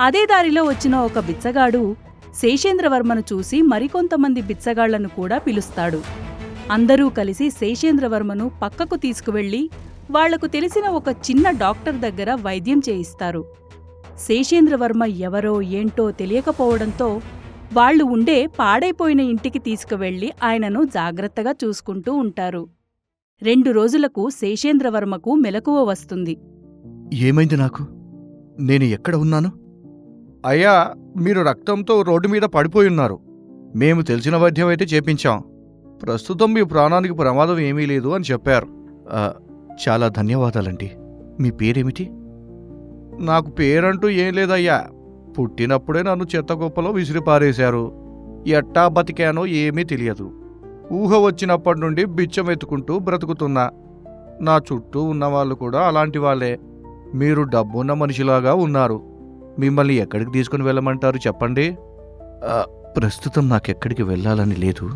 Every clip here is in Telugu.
అదే దారిలో వచ్చిన ఒక బిచ్చగాడు శేషేంద్రవర్మను చూసి మరికొంతమంది బిచ్చగాళ్ళను కూడా పిలుస్తాడు. అందరూ కలిసి శేషేంద్రవర్మను పక్కకు తీసుకువెళ్ళి వాళ్ళకు తెలిసిన ఒక చిన్న డాక్టర్ దగ్గర వైద్యం చేయిస్తారు. శేషేంద్రవర్మ ఎవరో ఏంటో తెలియకపోవడంతో వాళ్ళు ఉండే పాడైపోయిన ఇంటికి తీసుకువెళ్ళి ఆయనను జాగ్రత్తగా చూసుకుంటూ ఉంటారు. రెండు రోజులకు శేషేంద్రవర్మకు మెలకువ వస్తుంది. ఏమైంది నాకు? నేను ఎక్కడ ఉన్నాను? అయ్యా మీరు రక్తంతో రోడ్డు మీద పడిపోయి ఉన్నారు. మేము తెలిసిన వైద్యం అయితే చేపించాం. ప్రస్తుతం మీ ప్రాణానికి ప్రమాదం ఏమీ లేదు అని చెప్పారు. చాలా ధన్యవాదాలండి. మీ పేరేమిటి? నాకు పేరంటూ ఏం లేదయ్యా. పుట్టినప్పుడే నన్ను చెత్త కుప్పలో విసిరిపారేశారు. ఎట్టా బతికానో ఏమీ తెలియదు. ఊహ వచ్చినప్పటి నుండి బిచ్చం ఎత్తుకుంటూ బ్రతుకుతున్నా. నా చుట్టూ ఉన్నవాళ్ళు కూడా అలాంటి వాళ్ళే. మీరు డబ్బున్న మనిషిలాగా ఉన్నారు. మిమ్మల్ని ఎక్కడికి తీసుకుని వెళ్ళమంటారు చెప్పండి? ప్రస్తుతం నాకెక్కడికి వెళ్ళాలని లేదు.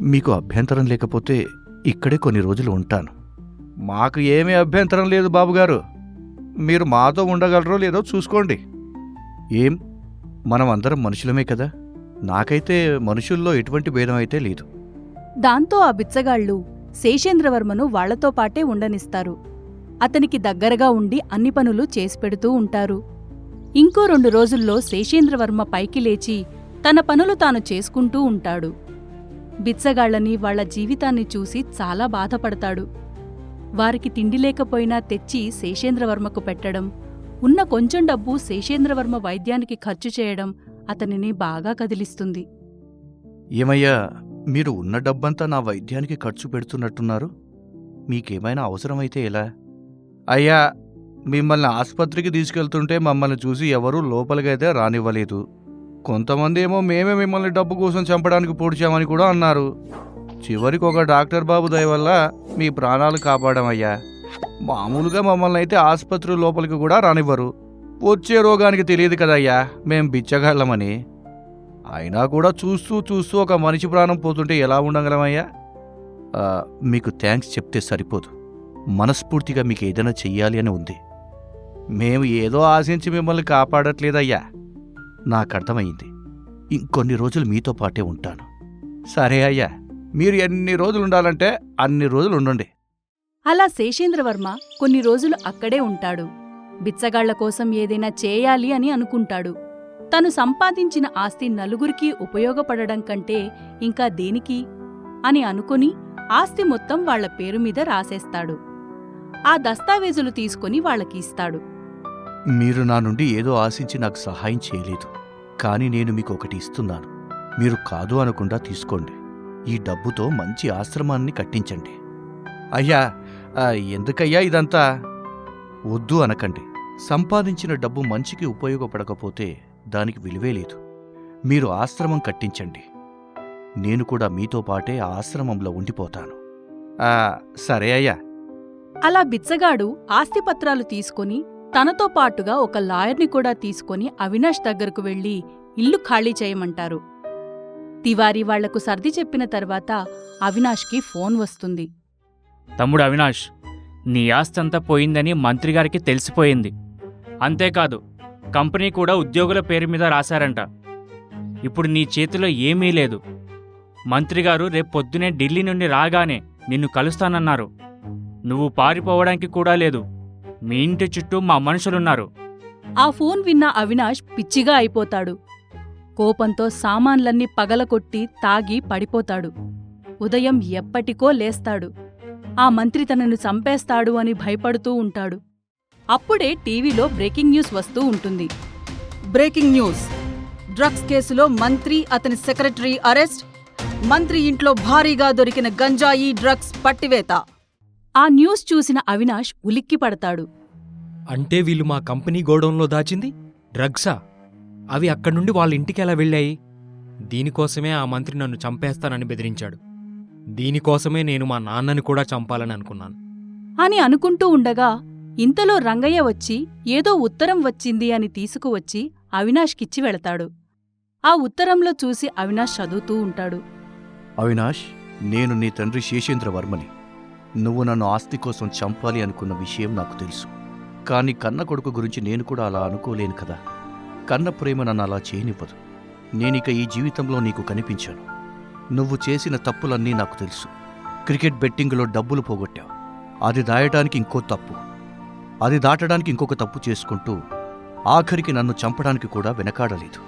మీకు అభ్యంతరం లేకపోతే ఇక్కడే కొన్ని రోజులు ఉంటాను. మాకు ఏమీ అభ్యంతరం లేదు బాబుగారు. మీరు మాతో ఉండగలరో లేదో చూసుకోండి. ఏం? మనం అందరం మనుషులమే కదా. నాకైతే మనుషుల్లో ఎటువంటి భేదం అయితే లేదు. దాంతో ఆ బిచ్చగాళ్ళు శేషేంద్రవర్మను వాళ్ళతో పాటే ఉండనిస్తారు. అతనికి దగ్గరగా ఉండి అన్ని పనులు చేసి పెడుతూ ఉంటారు. ఇంకో రెండు రోజుల్లో శేషేంద్రవర్మ పైకి లేచి తన పనులు తాను చేసుకుంటూ ఉంటాడు. బిచ్చగాళ్ళని వాళ్ళ జీవితాన్ని చూసి చాలా బాధపడతాడు. వారికి తిండి లేకపోయినా తెచ్చి శేషేంద్రవర్మకు పెట్టడం ఉన్న కొంచెం డబ్బు శేషేంద్రవర్మ వైద్యానికి ఖర్చు చేయడం అతనిని బాగా కదిలిస్తుంది. ఏమయ్యా మీరు ఉన్న డబ్బంతా నా వైద్యానికి ఖర్చు పెడుతున్నట్టున్నారు? మీకేమైనా అవసరమైతే ఎలా? అయ్యా మిమ్మల్ని ఆసుపత్రికి తీసుకెళ్తుంటే మమ్మల్ని చూసి ఎవరూ లోపలికైతే రానివ్వలేదు. కొంతమంది ఏమో మేమే మిమ్మల్ని డబ్బు కోసం చంపడానికి పూడ్చామని కూడా అన్నారు. చివరికి ఒక డాక్టర్ బాబు దయ వల్ల మీ ప్రాణాలు కాపాడమయ్యా మామూలుగా మమ్మల్ని అయితే ఆసుపత్రి లోపలికి కూడా రానివ్వరు. వచ్చే రోగానికి తెలియదు కదయ్యా మేం బిచ్చగాళ్ళమని. అయినా కూడా చూస్తూ చూస్తూ ఒక మనిషి ప్రాణం పోతుంటే ఎలా ఉండగలమయ్యా మీకు థ్యాంక్స్ చెప్తే సరిపోదు. మనస్ఫూర్తిగా మీకు ఏదైనా చెయ్యాలి అని ఉంది. మేము ఏదో ఆశించి మిమ్మల్ని కాపాడట్లేదయ్యా. నాకు అర్థమైంది ఇంకొన్ని రోజులు మీతో పాటే ఉంటాను. సరే అయ్యా మీరు ఎన్ని రోజులు ఉండాలంటే అన్ని రోజులు ఉండండి. అలా శేషేంద్రవర్మ కొన్ని రోజులు అక్కడే ఉంటాడు. బిచ్చగాళ్ళ కోసం ఏదైనా చేయాలి అని అనుకుంటాడు. తను సంపాదించిన ఆస్తి నలుగురికి ఉపయోగపడడం కంటే ఇంకా దేనికి? అని అనుకుని ఆస్తి మొత్తం వాళ్ళ పేరు మీద రాసేస్తాడు. ఆ దస్తావేజులు తీసుకుని వాళ్ళకి ఇస్తాడు. మీరు నా నుండి ఏదో ఆశించి నాకు సహాయం చేయలేదు. కానీ నేను మీకు ఒకటి ఇస్తున్నాను. మీరు కాదు అనకుండా తీసుకోండి. ఈ డబ్బుతో మంచి ఆశ్రమాన్ని కట్టించండి. అయ్యా ఎందుకయ్యా ఇదంతా? వద్దు అనకండి. సంపాదించిన డబ్బు మంచికి ఉపయోగపడకపోతే దానికి విలువే లేదు. మీరు ఆశ్రమం కట్టించండి. నేను కూడా మీతో పాటే ఆ ఆశ్రమంలో ఉండిపోతాను. సరే అయ్యా. అలా బిచ్చగాడు ఆస్తిపత్రాలు తీసుకుని తనతో పాటుగా ఒక లాయర్ని కూడా తీసుకొని అవినాష్ దగ్గరకు వెళ్ళి ఇల్లు ఖాళీ చేయమంటారు. తివారీ వాళ్ళకు సర్ది చెప్పిన తర్వాత అవినాష్కి ఫోన్ వస్తుంది. తమ్ముడు అవినాష్ నీ ఆస్తంతా పోయిందని మంత్రిగారికి తెలిసిపోయింది. అంతేకాదు కంపెనీ కూడా ఉద్యోగుల పేరు మీద రాశారంట. ఇప్పుడు నీ చేతిలో ఏమీ లేదు. మంత్రిగారు రేపు పొద్దునే ఢిల్లీ నుండి రాగానే నిన్ను కలుస్తానన్నారు. నువ్వు పారిపోవడానికి కూడా లేదు. మీ ఇంటి చుట్టూ మా మనుషులున్నారు. ఆ ఫోన్ విన్న అవినాష్ పిచ్చిగా అయిపోతాడు. కోపంతో సామాన్లన్నీ పగలకొట్టి తాగి పడిపోతాడు. ఉదయం ఎప్పటికో లేస్తాడు. ఆ మంత్రి తనను చంపేస్తాడు అని భయపడుతూ ఉంటాడు. అప్పుడే టీవీలో బ్రేకింగ్ న్యూస్ వస్తూ ఉంటుంది. Breaking news. డ్రగ్స్ కేసులో మంత్రి అతని సెక్రటరీ అరెస్ట్. మంత్రి ఇంట్లో భారీగా దొరికిన గంజాయి డ్రగ్స్ పట్టివేత. ఆ న్యూస్ చూసిన అవినాష్ ఉలిక్కి పడతాడు. అంటే వీళ్ళు మా కంపెనీ గోడౌన్లో దాచింది? డ్రగ్సా? అవి అక్కడి నుండి వాళ్ళ ఇంటికి ఎలా వెళ్ళాయి? దీనికోసమే ఆ మంత్రి నన్ను చంపేస్తానని బెదిరించాడు. దీనికోసమే నేను మా నాన్నని కూడా చంపాలని అనుకున్నాను. అని అనుకుంటూ ఉండగా ఇంతలో రంగయ్య వచ్చి ఏదో ఉత్తరం వచ్చింది అని తీసుకువచ్చి అవినాష్కిచ్చి వెళతాడు. ఆ ఉత్తరంలో చూసి అవినాష్ చదువుతూ ఉంటాడు. అవినాష్ నేను నీ తండ్రి శేషేంద్రవర్మని నువ్వు నన్ను ఆస్తి కోసం చంపాలి అనుకున్న విషయం నాకు తెలుసు. కానీ కన్న కొడుకు గురించి నేను కూడా అలా అనుకోలేను కదా. కన్న ప్రేమ నన్ను అలా చేయనివ్వదు. నేనిక ఈ జీవితంలో నీకు కనిపించాను. నువ్వు చేసిన తప్పులన్నీ నాకు తెలుసు. క్రికెట్ బెట్టింగ్లో డబ్బులు పోగొట్టావు. అది దాయటానికి ఇంకో తప్పు. అది దాటడానికి ఇంకొక తప్పు చేసుకుంటూ ఆఖరికి నన్ను చంపడానికి కూడా వెనకాడలేదు.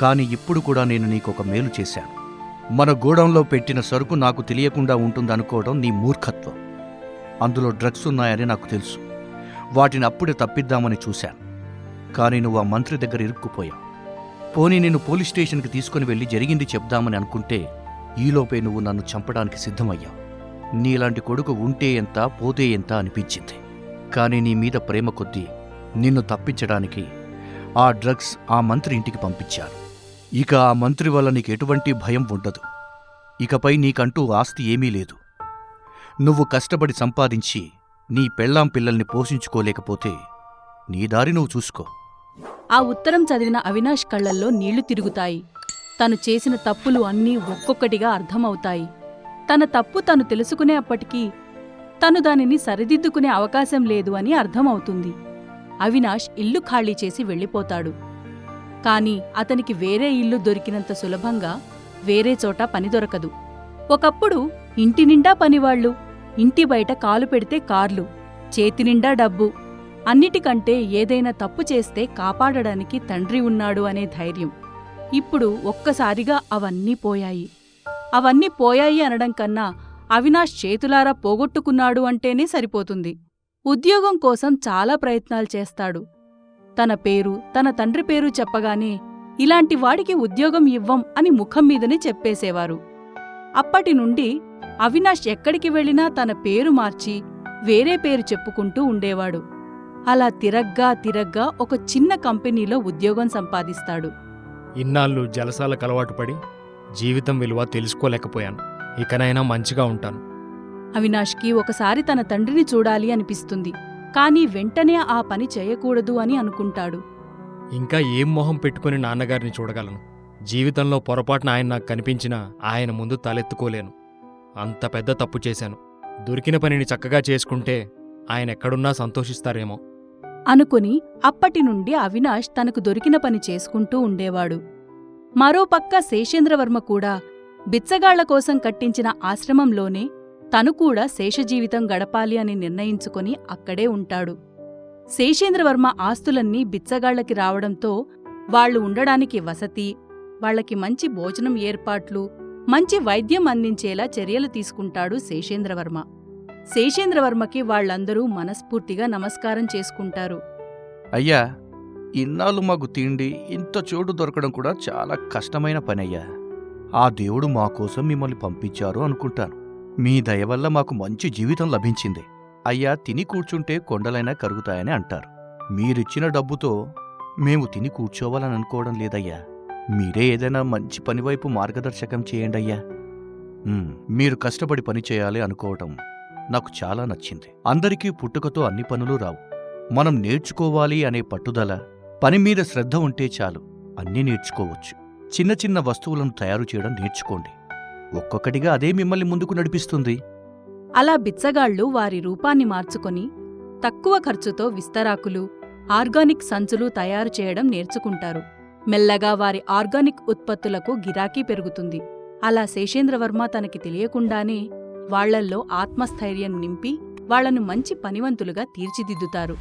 కానీ ఇప్పుడు కూడా నేను నీకొక మేలు చేశాను. మన గోడంలో పెట్టిన సరుకు నాకు తెలియకుండా ఉంటుందనుకోవడం నీ మూర్ఖత్వం. అందులో డ్రగ్స్ ఉన్నాయని నాకు తెలుసు. వాటిని అప్పుడే తప్పిద్దామని చూశాను. కానీ నువ్వు ఆ మంత్రి దగ్గర ఇరుక్కుపోయావు. పోనీ నేను పోలీస్ స్టేషన్కి తీసుకుని వెళ్ళి జరిగింది చెప్దామని అనుకుంటే ఈలోపే నువ్వు నన్ను చంపడానికి సిద్ధమయ్యావు. నీలాంటి కొడుకు ఉంటే ఎంత పోతే ఎంత అనిపించింది. కానీ నీ మీద ప్రేమ కొద్దీ నిన్ను తప్పించడానికి ఆ డ్రగ్స్ ఆ మంత్రి ఇంటికి పంపించారు. ఇక ఆ మంత్రి వల్ల నీకు ఎటువంటి భయం ఉండదు. ఇకపై నీకంటూ ఆస్తి ఏమీ లేదు. నువ్వు కష్టపడి సంపాదించి నీ పెళ్ళాం పిల్లల్ని పోషించుకోలేకపోతే నీ దారి నువ్వు చూసుకో. ఆ ఉత్తరం చదివిన అవినాష్ కళ్ళల్లో నీళ్ళు తిరుగుతాయి. తను చేసిన తప్పులు అన్నీ ఒక్కొక్కటిగా అర్థమవుతాయి. తన తప్పు తను తెలుసుకునే అప్పటికీ తను దానిని సరిదిద్దుకునే అవకాశం లేదు అని అర్థమవుతుంది. అవినాష్ ఇల్లు ఖాళీ చేసి వెళ్ళిపోతాడు. కాని అతనికి వేరే ఇల్లు దొరికినంత సులభంగా వేరే చోట పని దొరకదు. ఒకప్పుడు ఇంటి నిండా పనివాళ్ళు ఇంటి బయట కాలు పెడితే కార్లు చేతినిండా డబ్బు అన్నిటికంటే ఏదైనా తప్పు చేస్తే కాపాడడానికి తండ్రి ఉన్నాడు అనే ధైర్యం. ఇప్పుడు ఒక్కసారిగా అవన్నీ పోయాయి. అవన్నీ పోయాయి అనడం కన్నా అవినాష్ చేతులారా పోగొట్టుకున్నాడు అంటేనే సరిపోతుంది. ఉద్యోగం కోసం చాలా ప్రయత్నాలు చేస్తాడు. తన పేరు తన తండ్రి పేరు చెప్పగానే ఇలాంటి వాడికి ఉద్యోగం ఇవ్వం అని ముఖం మీదనే చెప్పేసేవారు. అప్పటి నుండి అవినాష్ ఎక్కడికి వెళ్ళినా తన పేరు మార్చి వేరే పేరు చెప్పుకుంటూ ఉండేవాడు. అలా తిరగ్గా తిరగ్గా ఒక చిన్న కంపెనీలో ఉద్యోగం సంపాదిస్తాడు. ఇన్నాళ్ళు జలసాలకు అలవాటు పడి జీవితం విలువ తెలుసుకోలేకపోయాను. ఇకనైనా మంచిగా ఉంటాను. అవినాష్కి ఒకసారి తన తండ్రిని చూడాలి అనిపిస్తుంది. కాని వెంటనే ఆ పని చేయకూడదు అని అనుకుంటాడు. ఇంకా ఏం మొహం పెట్టుకుని నాన్నగారిని చూడగలను? జీవితంలో పొరపాటున ఆయన నాకు కనిపించినా ఆయన ముందు తలెత్తుకోలేను. అంత పెద్ద తప్పు చేశాను. దొరికిన పనిని చక్కగా చేసుకుంటే ఆయన ఎక్కడున్నా సంతోషిస్తారేమో. అనుకుని అప్పటి నుండి అవినాష్ తనకు దొరికిన పని చేసుకుంటూ ఉండేవాడు. మరోపక్క శేషేంద్రవర్మ కూడా బిచ్చగాళ్ళ కోసం కట్టించిన ఆశ్రమంలోనే తను కూడా శేషజీవితం గడపాలి అని నిర్ణయించుకుని అక్కడే ఉంటాడు. శేషేంద్రవర్మ ఆస్తులన్నీ బిచ్చగాళ్ళకి రావడంతో వాళ్ళు ఉండడానికి వసతి వాళ్ళకి మంచి భోజనం ఏర్పాట్లు మంచి వైద్యం అందించేలా చర్యలు తీసుకుంటాడు శేషేంద్రవర్మ. శేషేంద్రవర్మకి వాళ్ళందరూ మనస్ఫూర్తిగా నమస్కారం చేసుకుంటారు. అయ్యా ఇన్నాళ్ళు మాకు తిండి ఇంత చోటు దొరకడం కూడా చాలా కష్టమైన పనయ్యా. ఆ దేవుడు మా కోసం మిమ్మల్ని పంపించారు అనుకుంటాను. మీ దయ వల్ల మాకు మంచి జీవితం లభించింది. అయ్యా తిని కూర్చుంటే కొండలైనా కరుగుతాయని అంటారు. మీరిచ్చిన డబ్బుతో మేము తిని కూర్చోవాలని అనుకోవడం లేదయ్యా. మీరే ఏదైనా మంచి పనివైపు మార్గదర్శకం చేయండి అయ్యా. మీరు కష్టపడి పని చేయాలి అనుకోవటం నాకు చాలా నచ్చింది. అందరికీ పుట్టుకతో అన్ని పనులు రావు. మనం నేర్చుకోవాలి అనే పట్టుదల పని మీద శ్రద్ధ ఉంటే చాలు అన్నీ నేర్చుకోవచ్చు. చిన్న చిన్న వస్తువులను తయారు చేయడం నేర్చుకోండి. ఒక్కొక్కటిగా అదే మిమ్మల్ని ముందుకు నడిపిస్తుంది. అలా బిచ్చగాళ్ళు వారి రూపాన్ని మార్చుకొని తక్కువ ఖర్చుతో విస్తరాకులు ఆర్గానిక్ సంచులు తయారు చేయడం నేర్చుకుంటారు. మెల్లగా వారి ఆర్గానిక్ ఉత్పత్తులకు గిరాకీ పెరుగుతుంది. అలా శేషేంద్రవర్మ తనకి తెలియకుండానే వాళ్ళల్లో ఆత్మస్థైర్యం నింపి వాళ్ళను మంచి పనివంతులుగా తీర్చిదిద్దుతారు.